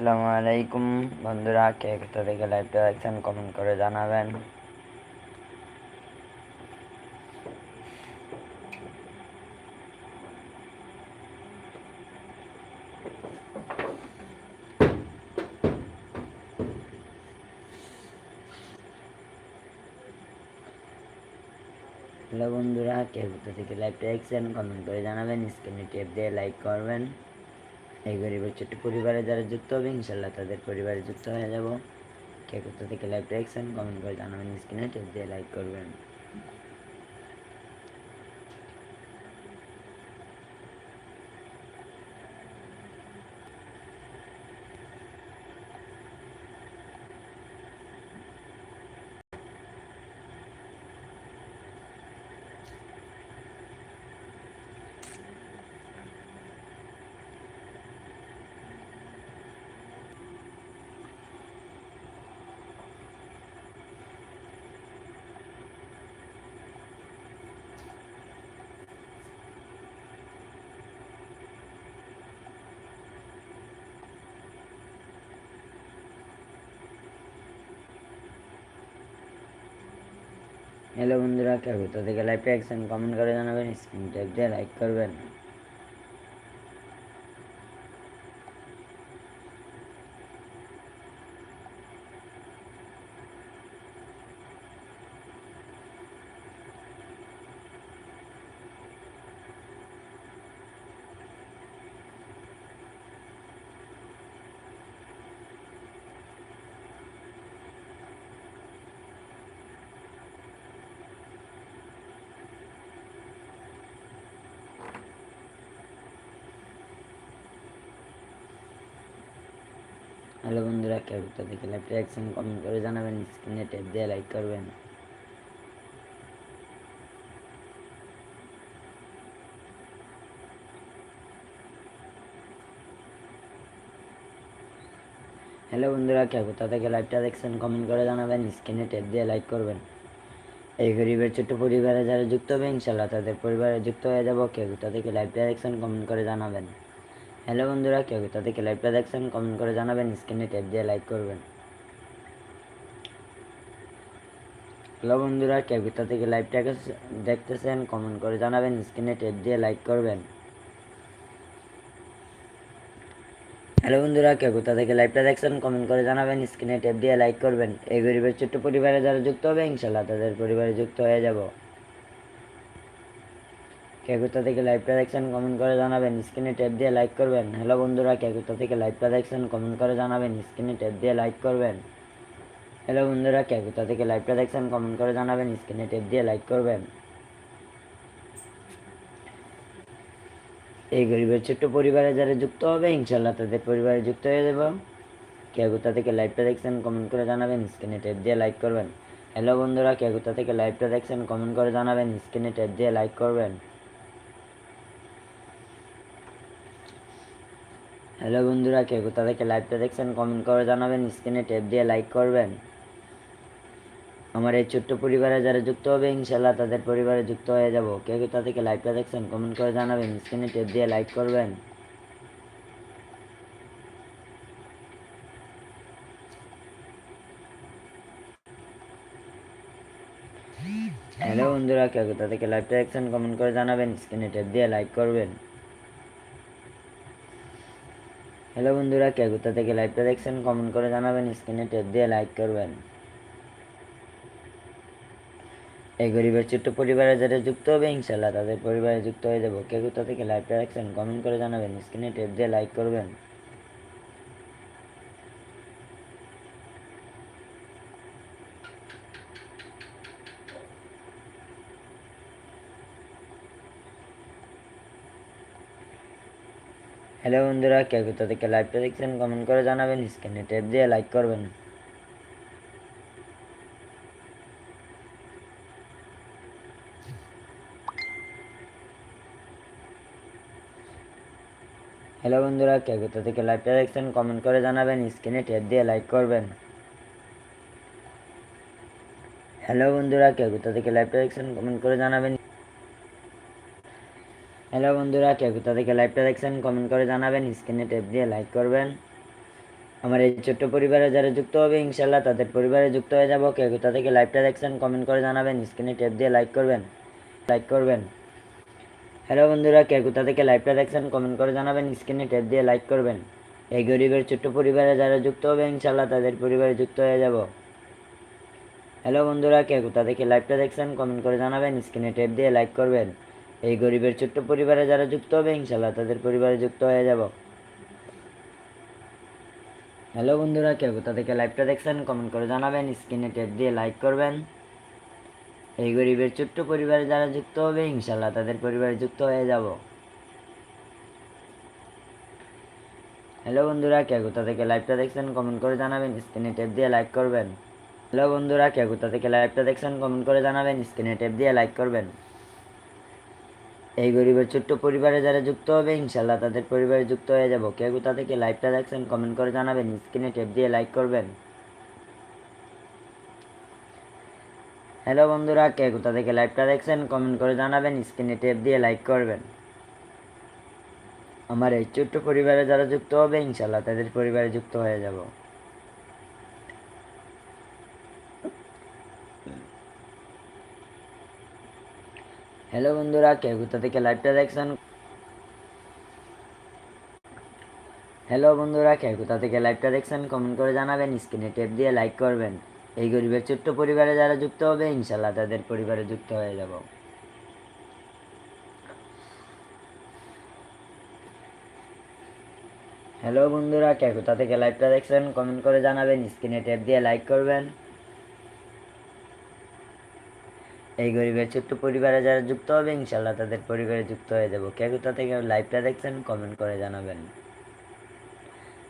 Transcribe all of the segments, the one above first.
আসসালামু আলাইকুম। বন্ধুরা, কে কোথা থেকে লাইভটা দেখছেন কমেন্ট করে জানাবেন। হ্যালো বন্ধুরা, কে কোথা থেকে লাইভটা দেখছেন কমেন্ট করে জানাবেন। স্ক্রিনে টেপ দিয়ে লাইক করবেন। এই গরিবের ছোট্ট পরিবারে যারা যুক্ত হবে ইনশাল্লাহ তাদের পরিবারে যুক্ত হয়ে যাব। কে কোথা থেকে লাইভ দেখছেন কমেন্ট করে জানাবেন স্ক্রিনে টেপ দিয়ে লাইক করবেন। হ্যালো বন্ধুরা কে তো থেকে লাইভটা অ্যাকশন কমেন্ট করে জানাবেন। স্ক্রিন টাইপ দিয়ে লাইক করবেন। হ্যালো বন্ধুরা, কে কোথা থেকে লাইভটা দেখছেন কমেন্ট করে জানাবেন। স্ক্রিনে টেপ দিয়ে লাইক করবেন। হ্যালো বন্ধুরা, কে কোথা থেকে লাইভটা দেখছেন কমেন্ট করে জানাবেন। স্ক্রিনে টেপ দিয়ে লাইক করবেন। এই গরিবের ছোট্ট পরিবারে যারা যুক্ত হবে ইনশাল্লাহ তাদের পরিবারে যুক্ত হয়ে যাব। কে কোথা থেকে লাইভটা কমেন্ট করে জানাবেন। হ্যালো বন্ধুরা কে কোথা থেকে লাইভটা দেখছেন? কমেন্ট করে জানাবেন স্ক্রিনে টেপ দিয়ে লাইক করবেন। হ্যালো বন্ধুরা কে কোথা থেকে লাইভটাকে দেখতেছেন? কমেন্ট করে জানাবেন স্ক্রিনে টেপ দিয়ে লাইক করবেন। হ্যালো বন্ধুরা কে কোথা থেকে লাইভটা দেখছেন? কমেন্ট করে জানাবেন স্ক্রিনে টেপ দিয়ে লাইক করবেন। এই গরিবের ছোট্ট পরিবারে যারা যুক্ত হবে, ইনশাল্লাহ তাদের পরিবারে যুক্ত হয়ে যাব। কে কোথা থেকে লাইভটা দেখছেন কমেন্ট করে জানাবেন স্ক্রিনে টেপ দিয়ে লাইক করবেন। হ্যালো বন্ধুরা কে থেকে লাইভটা দেখছেন কমেন্ট করে জানাবেন স্ক্রিনে টেপ দিয়ে লাইক করবেন। হ্যালো বন্ধুরা কে কোথা থেকে লাইভটা দেখছেন কমেন্ট করে জানাবেন স্ক্রিনে টেপ দিয়ে লাইক করবেন। এই গরিবের ছোট্ট পরিবারে যারা যুক্ত হবে ইনশাল্লাহ তাদের পরিবারে যুক্ত হয়ে যাব। কে কোথা থেকে লাইভটা দেখছেন কমেন্ট করে জানাবেন স্ক্রিনে টেপ দিয়ে লাইক করবেন। হ্যালো বন্ধুরা কে কোথা থেকে লাইভটা দেখছেন কমেন্ট করে জানাবেন স্ক্রিনে টেপ দিয়ে লাইক করবেন। হ্যালো বন্ধুরা, কে কোথা থেকে লাইভটা দেখছেন কমেন্ট করে জানাবেন স্ক্রিনে টেপ দিয়ে লাইক করবেন। আমার এই ছোট্ট পরিবারে যারা যুক্ত হবে ইনশাল্লাহ তাদের পরিবারে যুক্ত হয়ে যাব। কে কোথা থেকে লাইভটা দেখছেন কমেন্ট করে জানাবেন স্ক্রিনে টেপ দিয়ে লাইক করবেন। হ্যালো বন্ধুরা, কে কোথা থেকে লাইভটা দেখছেন কমেন্ট করে জানাবেন স্ক্রিনে টেপ দিয়ে লাইক করবেন। হ্যালো বন্ধুরা, কে কোথা থেকে লাইভটা দেখছেন কমেন্ট করে জানাবেন স্ক্রিনে টেপ দিয়ে লাইক করবেন। এই গরিবের ছোট্ট পরিবারে যারা যুক্ত হবে ইনশাল্লাহ তাদের পরিবারে যুক্ত হয়ে যাব। কে কোথা থেকে লাইভটা দেখছেন কমেন্ট করে জানাবেন স্ক্রিনে টেপ দিয়ে লাইক করবেন। হ্যালো বন্ধুরা, কে থেকে লাইভটা দেখছেন কমেন্ট করে জানাবেন স্ক্রিনে টেপ দিয়ে লাইক করবেন। হ্যালো বন্ধুরা, কে কোথা থেকে লাইভটা দেখছেন কমেন্ট করে জানাবেন স্ক্রিনে টেপ দিয়ে লাইক করবেন। হ্যালো বন্ধুরা, কে কোথা থেকে লাইভটা দেখছেন কমেন্ট করে জানাবেন। হ্যালো বন্ধুরা, কে কোথা থেকে লাইভটা দেখছেন কমেন্ট করে জানাবেন স্ক্রিনে টেপ দিয়ে লাইক করবেন। আমার এই ছোট্ট পরিবারে যারা যুক্ত হবে ইনশাল্লাহ তাদের পরিবারে যুক্ত হয়ে যাব। কেউ কোথা থেকে লাইভটা দেখছেন কমেন্ট করে জানাবেন স্ক্রিনে ট্যাপ দিয়ে লাইক করবেন লাইক করবেন। হ্যালো বন্ধুরা, কে কোথা থেকে লাইভটা দেখছেন কমেন্ট করে জানাবেন স্ক্রিনে ট্যাপ দিয়ে লাইক করবেন। এই গরিবের ছোট্ট পরিবারে যারা যুক্ত হবে ইনশাল্লাহ তাদের পরিবারে যুক্ত হয়ে যাব। হ্যালো বন্ধুরা, কে কোথা থেকে লাইভটা দেখছেন কমেন্ট করে জানাবেন স্ক্রিনে ট্যাপ দিয়ে লাইক করবেন। এই গরিবের ছোট্ট পরিবারে যারা যুক্ত হবে ইনশাল্লাহ তাদের পরিবারে যুক্ত হয়ে যাব। হ্যালো বন্ধুরা কে কোথা থেকে লাইভটা দেখছেন কমেন্ট করে জানাবেন স্ক্রিনে ট্যাপ দিয়ে লাইক করবেন। এই গরিবের ছোট্ট পরিবারে যারা যুক্ত হবে ইনশাল্লাহ তাদের পরিবারে যুক্ত হয়ে যাব। হ্যালো বন্ধুরা কে কোথা থেকে লাইভটা দেখছেন কমেন্ট করে জানাবেন স্ক্রিনে ট্যাপ দিয়ে লাইক করবেন। হ্যালো বন্ধুরা কে কোথা থেকে লাইভটা দেখছেন কমেন্ট করে জানাবেন স্ক্রিনে ট্যাপ দিয়ে লাইক করবেন। এই গরিবের ছোট্ট পরিবারে যারা যুক্ত হবে ইনশাল্লাহ তাদের পরিবারে যুক্ত হয়ে যাব। কে কোথা থেকে লাইভটা দেখছেন কমেন্ট করে জানাবেন স্ক্রিনে ট্যাপ দিয়ে লাইক করবেন। হ্যালো বন্ধুরা কে কোথা থেকে লাইভটা দেখছেন কমেন্ট করে জানাবেন স্ক্রিনে ট্যাপ দিয়ে লাইক করবেন। আমার এই ছোট্ট পরিবারে যারা যুক্ত হবে ইনশাল্লাহ তাদের পরিবারে যুক্ত হয়ে যাব। হ্যালো বন্ধুরা, কে কোথা থেকে লাইভটা দেখছেন? হ্যালো বন্ধুরা, কে কোথা থেকে লাইভটা দেখছেন? কমেন্ট করে জানাবেন স্ক্রিনে টেপ দিয়ে লাইক করবেন। এই গরিবের ছোট্ট পরিবারে যারা যুক্ত হবে ইনশাল্লাহ তাদের পরিবারে যুক্ত হয়ে যাব। হ্যালো বন্ধুরা, কে কোথা থেকে লাইভটা দেখছেন? কমেন্ট করে জানাবেন স্ক্রিনে টেপ দিয়ে লাইক করবেন। এই গরিবের ছোট্ট পরিবারে যারা যুক্ত হবে ইনশাল্লাহ তাদের পরিবারে যুক্ত হয়ে যাব। কে কোথা থেকে লাইভটা দেখছেন কমেন্ট করে জানাবেন।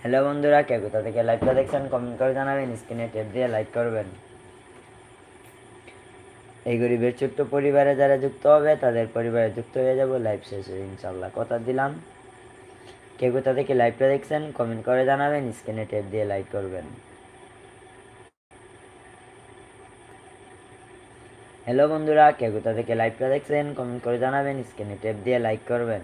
হ্যালো বন্ধুরা কে কোথা থেকে লাইভটা দেখছেন কমেন্ট করে জানাবেন স্ক্রিনে টেপ দিয়ে লাইক করবেন। এই গরিবের ছোট্ট পরিবারে যারা যুক্ত হবে, তাদের পরিবারে যুক্ত হয়ে যাব লাইভ শেষে ইনশাল্লাহ কথা দিলাম। কে কোথা থেকে লাইভটা দেখছেন কমেন্ট করে জানাবেন স্ক্রিনে টেপ দিয়ে লাইক করবেন। হ্যালো বন্ধুরা, কে কোথা থেকে লাইভটা দেখছেন কমেন্ট করে জানাবেন স্ক্রিনে টেপ দিয়ে লাইক করবেন।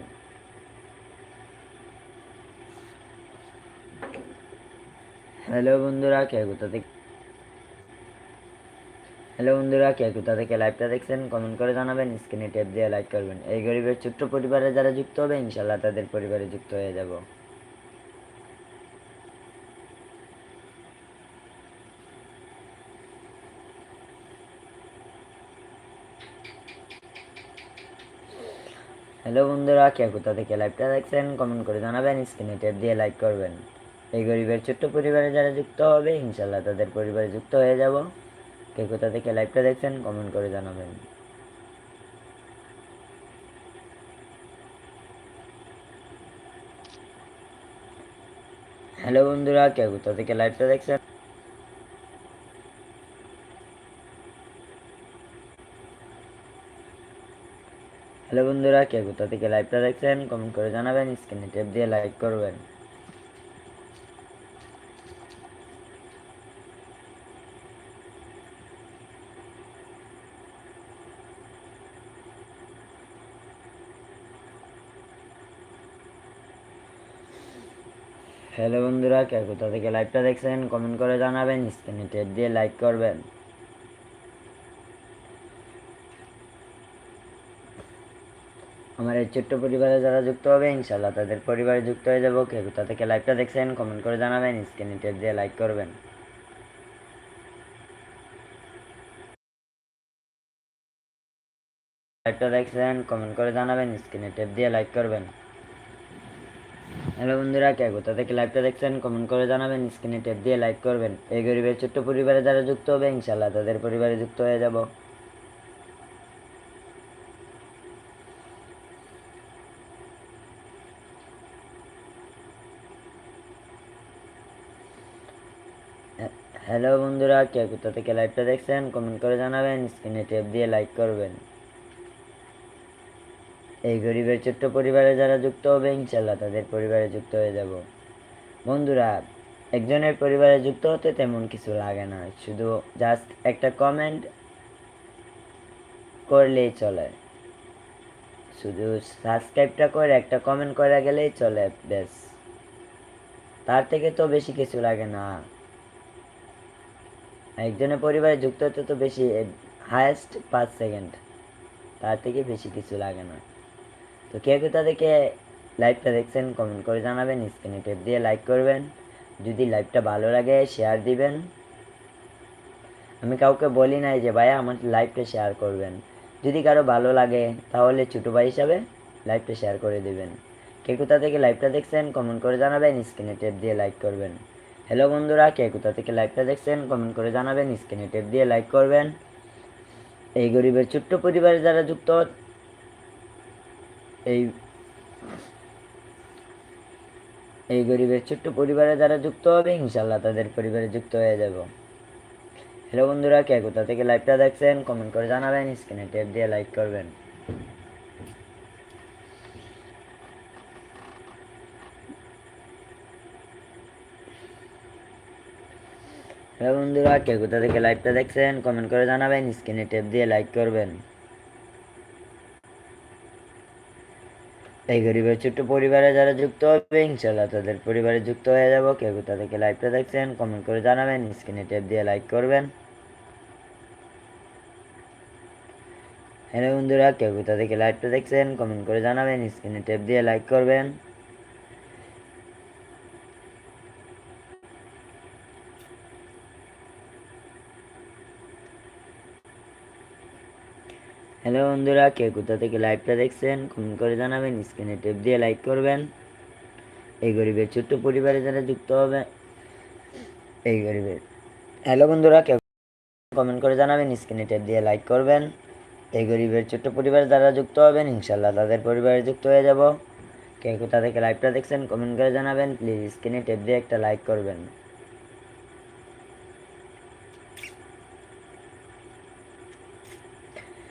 হ্যালো বন্ধুরা, কে কোথা থেকে হ্যালো বন্ধুরা, কে কোথা থেকে লাইভটা দেখছেন কমেন্ট করে জানাবেন স্ক্রিনে টেপ দিয়ে লাইক করবেন। এই গরিবের ছোট্ট পরিবারে যারা যুক্ত হবে ইনশাল্লাহ তাদের পরিবারে যুক্ত হয়ে যাব। হ্যালো বন্ধুরা, কে কোথা থেকে লাইভটা দেখছেন কমেন্ট করে জানাবেন স্ক্রিনে টেপ দিয়ে লাইক করবেন। এই গরিবের ছোট্ট পরিবারে যারা যুক্ত হবে ইনশাল্লাহ তাদের পরিবারে যুক্ত হয়ে যাব। কে কোথা থেকে লাইভটা দেখছেন কমেন্ট করে জানাবেন। হ্যালো বন্ধুরা, কে কোথা থেকে লাইভটা দেখছেন? হ্যালো বন্ধুরা, কে কোথা থেকে লাইভটা দেখছেন? কমেন্ট করে জানাবেন স্ক্রিনে টেপ দিয়ে লাইক করবেন। হ্যালো বন্ধুরা, কে কোথা থেকে লাইভটা দেখছেন? কমেন্ট করে জানাবেন স্ক্রিনে টেপ দিয়ে লাইক করবেন। আমার এই ছোট্ট পরিবারে যারা যুক্ত হবে ইনশাল্লাহ তাদের পরিবারে যুক্ত হয়ে যাব। কে কোথা থেকে লাইভটা দেখছেন কমেন্ট করে জানাবেন স্ক্রিনে টেপ দিয়ে লাইক করবেন। লাইভটা দেখছেন কমেন্ট করে জানাবেন স্ক্রিনে টেপ দিয়ে লাইক করবেন। হ্যালো বন্ধুরা কে কোথা থেকে লাইভটা দেখছেন কমেন্ট করে জানাবেন স্ক্রিনে টেপ দিয়ে লাইক করবেন। এই গরিবের ছোট্ট পরিবারে যারা যুক্ত হবে ইনশাল্লাহ তাদের পরিবারে যুক্ত হয়ে যাব। হ্যালো বন্ধুরা, কে কোথা থেকে লাইভটা দেখছেন কমেন্ট করে জানাবেন স্ক্রিনে টেপ দিয়ে লাইক করবেন। এই গরিবের ছোট্ট পরিবারে যারা যুক্ত হবে ইনশাল্লাহ তাদের পরিবারে যুক্ত হয়ে যাব। বন্ধুরা, একজনের পরিবারে যুক্ত হতে তেমন কিছু লাগে না, শুধু জাস্ট একটা কমেন্ট করলেই চলে। শুধু সাবস্ক্রাইবটা করে একটা কমেন্ট করে গেলেই চলে, ব্যাস। তার থেকে তো বেশি কিছু লাগে না। একজনের পরিবারে যুক্ত হতে তো বেশি হায়েস্ট পাঁচ সেকেন্ড তার থেকে বেশি কিছু লাগে না। তো কে কোথা থেকে লাইভটা দেখছেন কমেন্ট করে জানাবেন স্ক্রিনে টেপ দিয়ে লাইক করবেন। যদি লাইভটা ভালো লাগে শেয়ার দিবেন। আমি কাউকে বলি নাই যে, ভাইয়া, আমার লাইভটা শেয়ার করবেন। যদি কারও ভালো লাগে, তাহলে ছোটো ভাই হিসাবে লাইভটা শেয়ার করে দিবেন। কে কোথা থেকে লাইভটা দেখছেন কমেন্ট করে জানাবেন স্ক্রিনে টেপ দিয়ে লাইক করবেন। হ্যালো বন্ধুরা, কে কোথা থেকে লাইভটা দেখছেন কমেন্ট করে জানাবেন স্ক্রিনে টেপ দিয়ে লাইক করবেন। এই গরিবের ছোট্ট পরিবারে যারা যুক্ত, এই এই গরিবের ছোট্ট পরিবারে যারা যুক্ত হবে ইনশাল্লাহ তাদের পরিবারে যুক্ত হয়ে যাব। হ্যালো বন্ধুরা, কে কোথা থেকে লাইভটা দেখছেন কমেন্ট করে জানাবেন স্ক্রিনে টেপ দিয়ে লাইক করবেন। হ্যালো বন্ধুরা, কে কোথা থেকে লাইভটা দেখছেন কমেন্ট করে জানাবেন স্ক্রিনে টেপ দিয়ে লাইক করবেন। এই গরিবের ছোট্ট পরিবারে যারা যুক্ত হবে ইনশাল্লাহ তাদের পরিবারে যুক্ত হয়ে যাব। কে কোথা থেকে লাইভটা দেখছেন কমেন্ট করে জানাবেন স্ক্রিনে টেপ দিয়ে লাইক করবেন। হ্যালো বন্ধুরা, কে কোথা থেকে লাইভটা দেখছেন কমেন্ট করে জানাবেন স্ক্রিনে টেপ দিয়ে লাইক করবেন। হ্যালো বন্ধুরা, কে কোথা থেকে লাইভটা দেখছেন কমেন্ট করে জানাবেন স্ক্রিনে টেপ দিয়ে লাইক করবেন। এই গরিবের ছোট্ট পরিবারে যারা যুক্ত হবে, এই গরিবের। হ্যালো বন্ধুরা, কে কমেন্ট করে জানাবেন স্ক্রিনে টেপ দিয়ে লাইক করবেন। এই গরিবের ছোট্ট পরিবারে যারা যুক্ত হবেন ইনশাল্লাহ তাদের পরিবারে যুক্ত হয়ে যাব। কে কোথা থেকে লাইভটা দেখছেন কমেন্ট করে জানাবেন প্লিজ স্ক্রিনে টেপ দিয়ে একটা লাইক করবেন।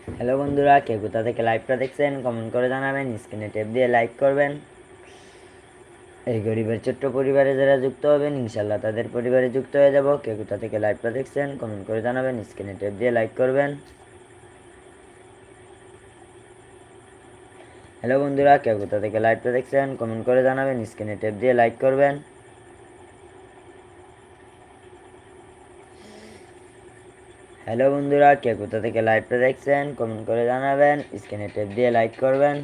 হ্যালো বন্ধুরা, কে কোথা থেকে লাইভটা দেখছেন কমেন্ট করে জানাবেন স্ক্রিনে টেপ দিয়ে লাইক করবেন। এই গরিবের ছোট্ট পরিবারে যারা যুক্ত হবেন ইনশাল্লাহ তাদের পরিবারে যুক্ত হয়ে যাব। কে কোথা থেকে লাইভটা দেখছেন কমেন্ট করে জানাবেন স্ক্রিনে টেপ দিয়ে লাইক করবেন। হ্যালো বন্ধুরা, কে কোথা থেকে লাইভটা দেখছেন কমেন্ট করে জানাবেন স্ক্রিনে টেপ দিয়ে লাইক করবেন। হ্যালো বন্ধুরা, কে কোথা থেকে লাইভটা দেখছেন কমেন্ট করে জানাবেন স্ক্রিনে টেপ দিয়ে লাইক করবেন।